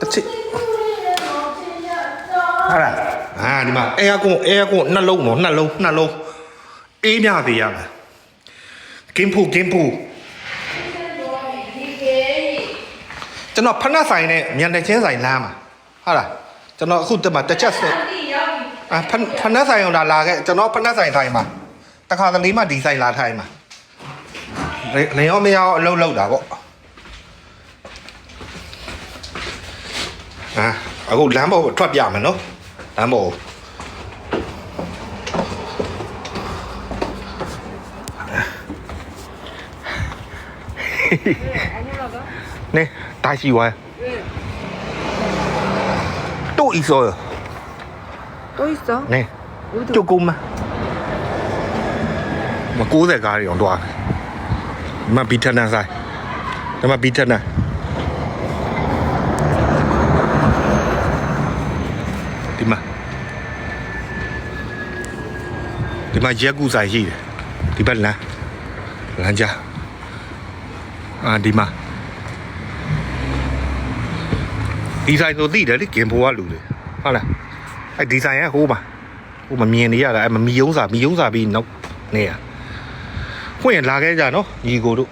တစ်ချစ်ဟာလားအာဒီမှာအဲကွန်အဲကွန်နှလုံးတော့နှလုံးနှလုံးအေးမြသေးရလားကင်းဖူကင်းဖူကျွန်တော်ဖနက်ဆိုင်နဲ့မြန်တဲ့ချင်းဆိုင်လမ်းမှာဟုတ်လားကျွန်တော်အခုတက်မှာတစ်ချက်ဆက်အာဖဖနက်ဆိုင်အောင်လာလာခဲ့ကျွန်တော်ဖနက်ဆိုင်ထိုင်မှာတခါတလေမှဒီဆိုင်လာထိုင်မှာလေလေရောမရောအလုပ်လုပ်တာပေါ့ ဟမ်အခုလမ်းပေါ်ထွက်ပြမယ်နော်လမ်းပေါ်နေတာရှိဝိုင်းတို့ဤစောတို့ဤစောနေကျုပ်ကုန်းမမ90ကားတွေအောင်တွားတယ်မဘီထနန်ဆိုင်ဒါမှဘီထနန် ဒီမှာရက်ကူဆိုင်ရှိတယ်ဒီဘက်လမ်းလမ်းကြားအာဒီမှာဒီဆိုင်ဆိုသိတယ်လေကင်ဘိုကလူတွေဟုတ်လားအဲ့ဒီဆိုင်ကဟိုးပါဟိုမမြင်နေရတာအဲ့မမီယုံစာမီယုံစာပြီးနောက်နေရဖွင့်ရင်လာခဲ့ကြနော်ညီကိုတို့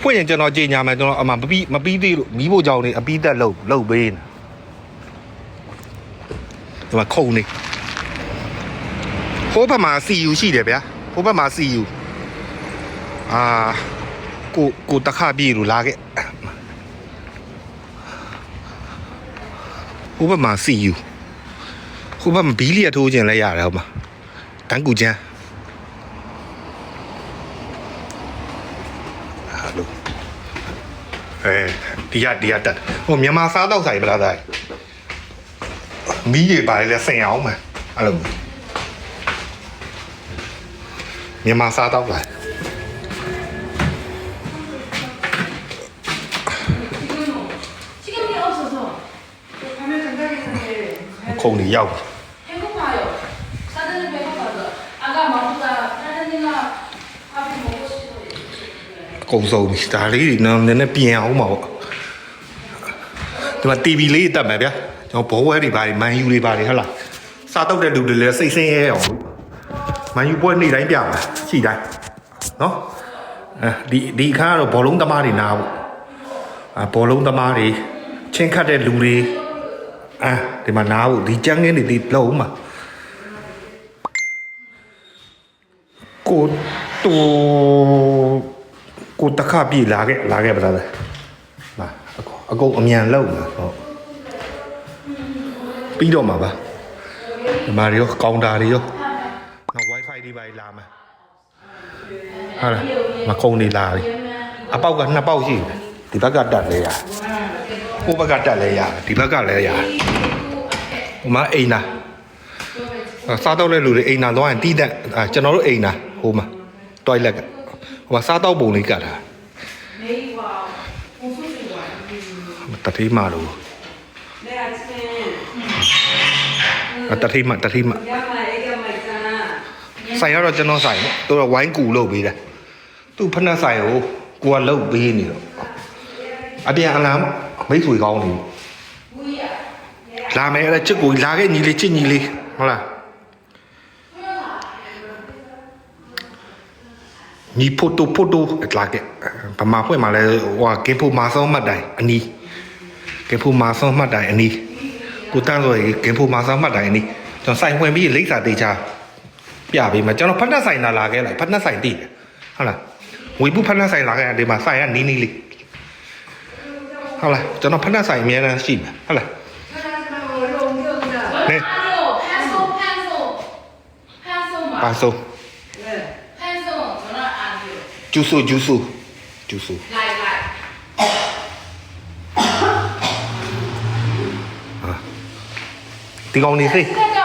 ဖွင့်ရင်ကျွန်တော်ကြေညာမယ်ကျွန်တော်အမှမပြီးမပြီးသေးလို့မီးဖို့ကြောင်နေအပြီးသက်လှုပ်လှုပ်ပေးနေဒီမှာခုံနေ ဟိုဘက်မှာ CU ရှိတယ်ဗျာဟိုဘက်မှာ CU အာကိုကိုတခပြေလို့လာခဲ့ဟိုဘက်မှာစီယူဟိုဘက်မှာဘီလီရထိုးခြင်းလည်းရတယ်ဟုတ်မှာတန်းကူချမ်းဟာလိုအဲဒီရဒီရတက်ဟိုမြန်မာစားတော့ဆိုင်ပလားဆိုင်မီးတွေပါလေလဲဆင်အောင်မယ်အဲ့လိုမြ န်မာစားတော့ဆိုင် 시간이 없어서 가면 된다겠는데. ခုံနေရောက်ပြီ 배고파요. 사장님 배고파서 아까 말보다 사장님가 밥이 먹고 싶어요. အကုန်စုံပြီဒါလေးတွေနော်နည်းနည်းပြင်အောင်ပါပေါ့ဒီမှာ TV လေးတက်မယ်ဗျာကျွန်တော်ဘောဝဲတွေပါမန်ယူတွေပါတွေဟုတ်လားစားတော့တဲ့လူတွေလည်းစိတ်ဆင်းရဲအောင်လို့ မန်ယူပွဲနေ့တိုင်းပြမှာရှိတိုင်းနော်အဲဒီဒီအခါကတော့ဘောလုံးသမားတွေနားပေါ့အာဘောလုံးသမားတွေချင်းခတ်တဲ့လူတွေအာဒီမှာနားဖို့ဒီကျန်းကင်းတွေဒီလုံးမှာကိုတူကိုတခပြီလာခဲ့လာခဲ့ပါလားပါအကုန်အကုန်အမြန်လောက်လာဟုတ်ပြီးတော့မှာပါဒီမှာတွေရောကောင်တာတွေရောနောက် wifi တွေ ပါလာမှာဟုတ်လားမခုံနေလာပြီအပေါက်ကနှစ်ပေါက်ရှိတယ်ဒီဘက်ကတက်လဲရကိုဘက်ကတက်လဲရဒီဘက်ကလဲရဟိုမှာအိမ်နာစားတော့တဲ့လူတွေအိမ်နာတော့ရင်တီးတက်ကျွန်တော်တို့အိမ်နာဟိုမှာ toilet ကဟိုမှာစားတော့ပုံလေးကတ်တာတတိမလို့တတိမတတိမ ဆိုင်ရတော့ကျွန်တော်ဆိုင်ပေါ့သူကဝိုင်းကူလုပ်ပေးတယ်သူဖက်နှက်ဆိုင်ကိုကိုကလုပ်ပေးနေတော့အပြန်အလာမိတ်ဆွေကောင်းနေလာမယ်အဲ့ချစ်ကိုလာခဲ့ညီလေးချစ်ညီလေးဟုတ်လားညီဖိုတိုဖိုတိုလာခဲ့ပမာဖွင့်มาလဲဟိုကေဖိုမာဆောမှတ်တိုင်အနီးကေဖိုမာဆောမှတ်တိုင်အနီးကိုတန်းဆိုရင်ကေဖိုမာဆောမှတ်တိုင်အနီးကျွန်တော်ဆိုင်ဝင်ပြီးလိမ့်စာတေချာ ပြပေးမှာကျွန်တော်ဖက်နှက်ဆိုင်လာလာခဲ့လိုက်ဖက်နှက်ဆိုင်တည်တယ်ဟုတ်လားဝေဘူးဖက်နှက်ဆိုင်လာခဲ့ဒီမှာဆိုင်ကနီးနီးလေးဟုတ်လားကျွန်တော်ဖက်နှက်ဆိုင်အများအားရှိမှာဟုတ်လား 편하지만 원래 옮겨온다. 네. 아니요, 팬송, 팬송. 팬송만. ပါဆို 네. 팬송 저는 안 돼요. ဂျူဆူဂျူဆူဂျူဆူ 라이, 라이. ဒီကောင်နေစိတ်